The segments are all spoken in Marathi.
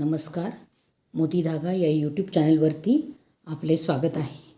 नमस्कार. मोती धागा या यूट्यूब चॅनलवरती आपले स्वागत आहे.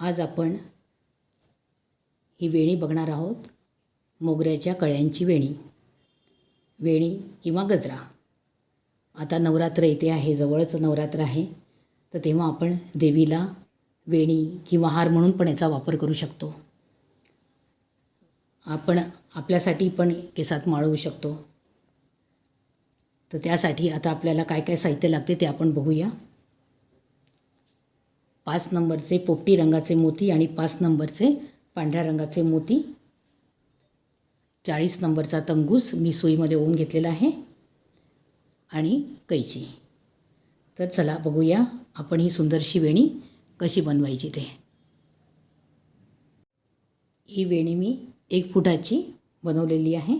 आज आपण ही वेणी बघणार आहोत. मोगऱ्याच्या कळ्यांची वेणी. वेणी किंवा गजरा. आता नवरात्र येते आहे जवळच नवरात्र आहे. तर तेव्हा आपण देवीला वेणी किंवा हार म्हणून पण याचा वापर करू शकतो. आपण आपल्यासाठी पण केसात माळवू शकतो. तर त्यासाठी आता आपल्याला काय काय साहित्य लागते ते आपण बघूया. पाच नंबरचे पोपटी रंगाचे मोती आणि पाच नंबरचे पांढऱ्या रंगाचे मोती. चाळीस नंबरचा तंगूस मी सुईमध्ये ओवून घेतलेला आहे. आणि कैची. तर चला बघूया आपण ही सुंदरशी वेणी कशी बनवायची ते. ही वेणी मी एक फुटाची बनवलेली आहे.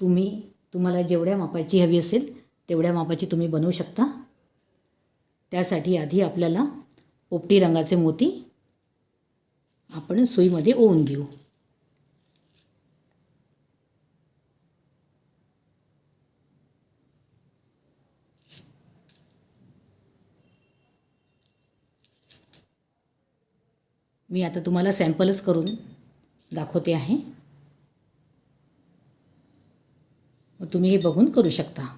तुम्ही तुम्हाला जेवढ्या मापाची हवी असेल तेवढ्या मापाची तुम्ही बनवू शकता. त्यासाठी आधी आपल्याला पोपटी रंगाचे मोती आपण सुईमध्ये ओवून घेऊ. मी आता तुम्हाला सॅम्पलच करून दाखवते आहे मग तुम्ही हे बघून करू शकता.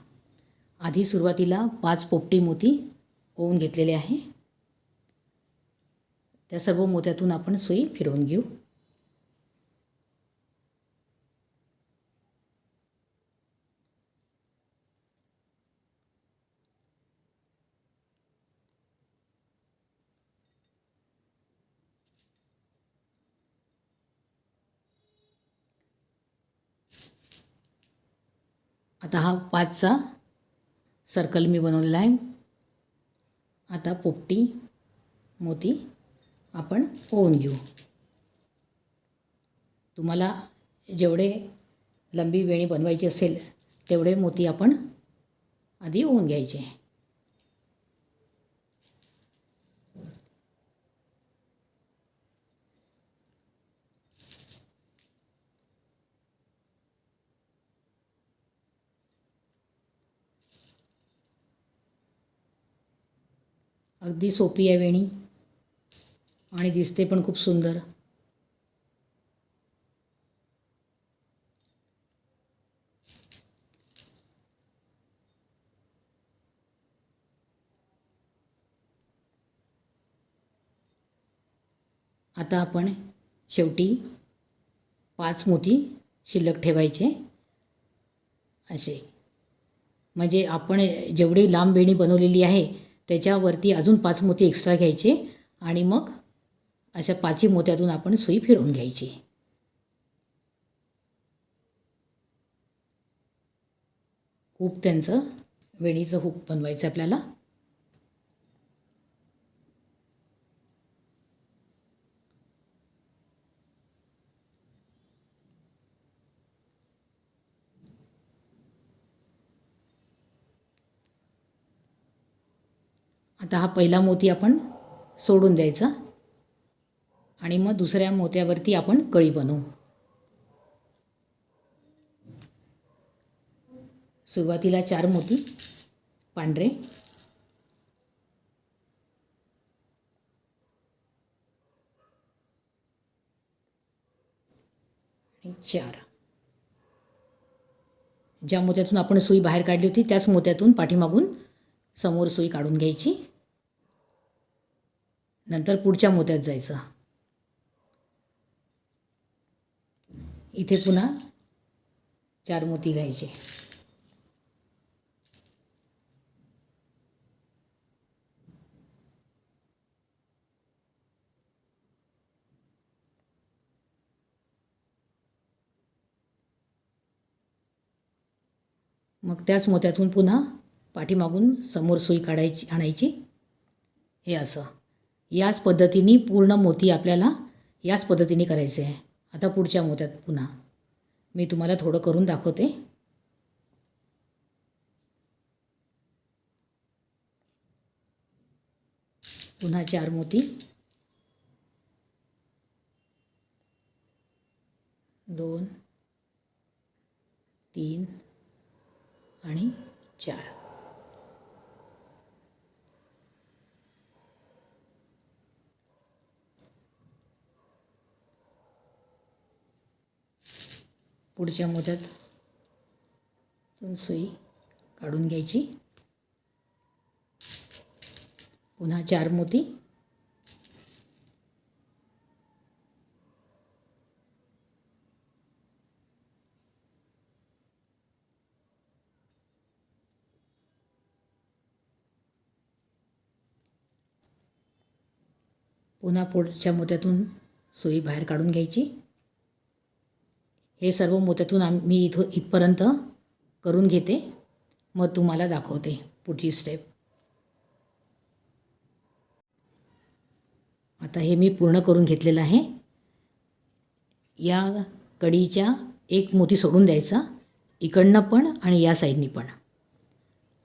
आधी सुरुवातीला पाच पोपटी मोती ओवून घेतलेले आहे. त्या सर्व मोत्यातून आपण सुई फिरवून घेऊ. आता हा पाचचा सर्कल मी बनवलेला आहे. आता पोपटी मोती आपण ओवून घेऊ. तुम्हाला जेवढे लंबी वेणी बनवायची असेल तेवढे मोती आपण आधी ओवून घ्यायचे. अगदी सोपी आहे वेणी. आणि दिसते पण खूप सुंदर. आता आपण शेवटी पाच मोती शिल्लक ठेवायचे. असे. म्हणजे आपण जेवढी लांब वेणी बनवलेली आहे त्याच्यावरती अजून पाच मोती एक्स्ट्रा घ्यायचे आणि मग अशा पाचही मोत्यातून आपण सुई फिरवून घ्यायची. खूप त्यांचं वेणीचं हुक बनवायचं आपल्याला. आता हा पहिला मोती आपण सोडून द्यायचा. आणि मग दुसऱ्या मोत्यावरती आपण कळी बनवू. सुरुवातीला चार मोती पांढरे. चार. ज्या मोत्यातून आपण सुई बाहेर काढली होती त्याच मोत्यातून पाठीमागून समोर सुई काढून घ्यायची. नंतर पुढच्या मोत्यात जायचं. इथे पुन्हा चार मोती घ्यायचे. मग त्याच मोत्यातून पुन्हा पाठीमागून समोर सुई काढायची आणायची. हे असं. याच पद्धतीने पूर्ण मोती आपल्याला याच पद्धतीने करायचे आहे. आता पुढच्या मोत्यात पुन्हा. मी तुम्हाला थोडं करून दाखवते. पुन्हा चार मोती. दोन तीन आणि चार. पुढच्या मोत्यात दोन सुई काढून घ्यायची. पुन्हा चार मोती. पुन्हा पुढच्या मोत्यातून सुई बाहेर काढून घ्यायची. हे सर्व मोत्यातून आम मी इथं इथपर्यंत करून घेते. मग तुम्हाला दाखवते पुढची स्टेप आता हे मी पूर्ण करून घेतलेलं आहे. या कडीच्या एक मोती सोडून द्यायचा. इकडनं पण आणि या साईडनी पण.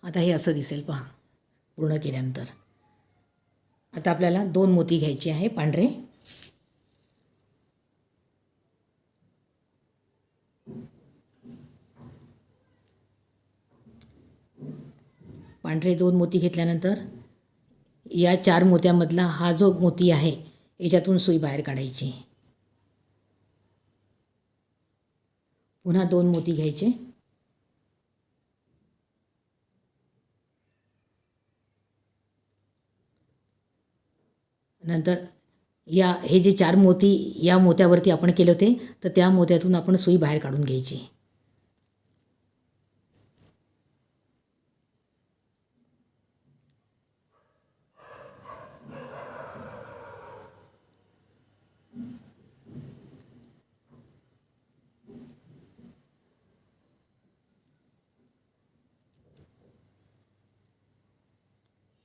आता हे असं दिसेल पहा पूर्ण केल्यानंतर. आता आपल्याला दोन मोती घ्यायचे आहे पांढरे. पांढरे दोन मोती घेतल्यानंतर या चार मोत्यामधला हा जो मोती आहे याच्यातून सुई बाहेर काढायची. पुन्हा दोन मोती घ्यायचे. नंतर या हे जे चार मोती या मोत्यावरती आपण केले होते तर त्या मोत्यातून आपण सुई बाहेर काढून घ्यायची.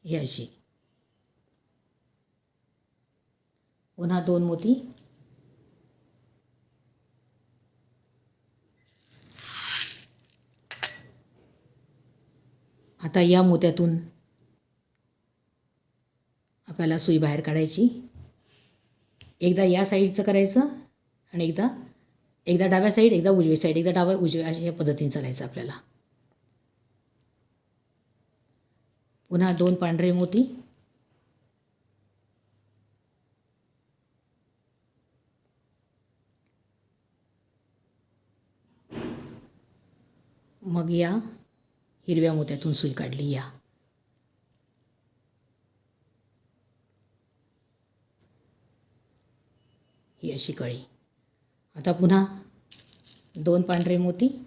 ही अशी. पुन्हा दोन मोती. आता या मोत्यातून आपल्याला सुई बाहेर काढायची. एकदा या साईडचं करायचं आणि एकदा एकदा डाव्या साईड एकदा उजवी साईड एकदा डाव्या उजव्या अशा या पद्धतीने चालायचं आपल्याला. पुन्हा दोन पांढरे मोती. मग या हिरव्या मोत्यातून सुई काढली या. ही अशी कळी. आता पुन्हा दोन पांढरे मोती.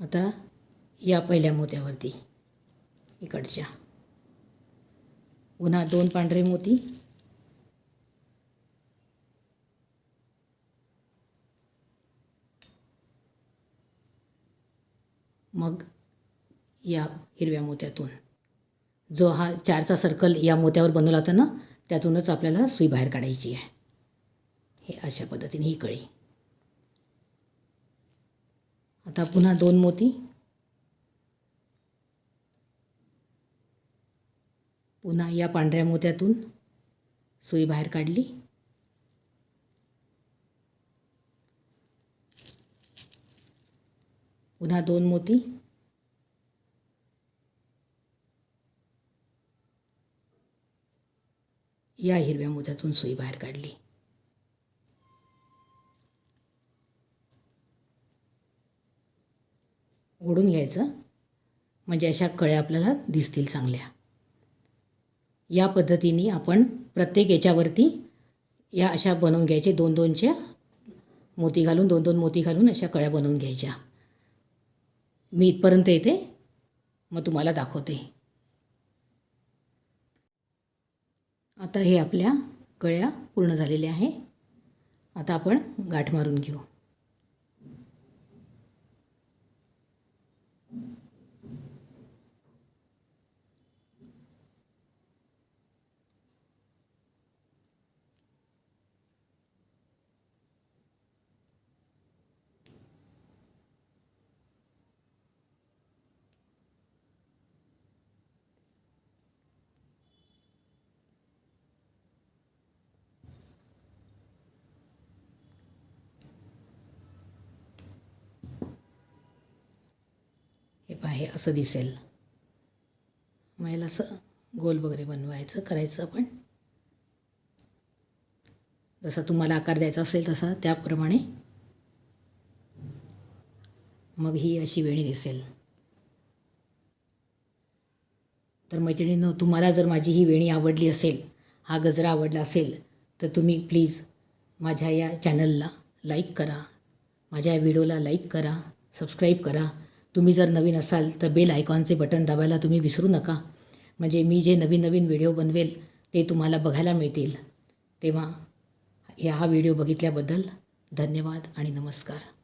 आता या पहिल्या मोत्यावरती इकडच्या. पुन्हा दोन पांढरे मोती. मग या हिरव्या मोत्यातून. जो हा चारचा सर्कल या मोत्यावर बनवला होता ना त्यातूनच आपल्याला सुई बाहेर काढायची आहे. हे अशा पद्धतीने ही कळी. आता पुन्हा दोन मोती. पुन्हा या पांढऱ्या मोत्यातून सुई बाहेर काढली. पुन्हा दोन मोती. या हिरव्या मोत्यातून सुई बाहेर काढली. ओढून घ्यायचं. म्हणजे अशा कळ्या आपल्याला दिसतील चांगल्या. या पद्धतीने आपण प्रत्येक याच्यावरती या अशा बनवून घ्यायचे. दोन दोनच्या मोती घालून दोन दोन मोती घालून अशा कळ्या बनवून घ्यायच्या. मी इथपर्यंत येते. मग तुम्हाला दाखवते. आता हे आपल्या कळ्या पूर्ण झालेल्या आहे. आता आपण गाठ मारून घेऊ. पहा असं दिसेल. मग याला असं गोल वगैरे बनवायचं करायचं आपण. जसा तुम्हाला आकार द्यायचा असेल तसा त्याप्रमाणे. मग ही अशी वेणी दिसेल. तर मैत्रिणींनो तुम्हाला जर माझी ही वेणी आवडली असेल हा गजरा आवडला असेल तर तुम्ही प्लीज माझ्या या चॅनलला लाईक करा. माझ्या या व्हिडिओला लाईक करा सबस्क्राईब करा. तुम्ही जर नवीन असाल तर बेल आयकॉनचे बटन दाबायला तुम्ही विसरू नका. म्हणजे मी जे नवीन नवीन व्हिडिओ बनवेल ते तुम्हाला बघायला मिळतील. तेव्हा या हा व्हिडिओ बघितल्याबद्दल धन्यवाद आणि नमस्कार.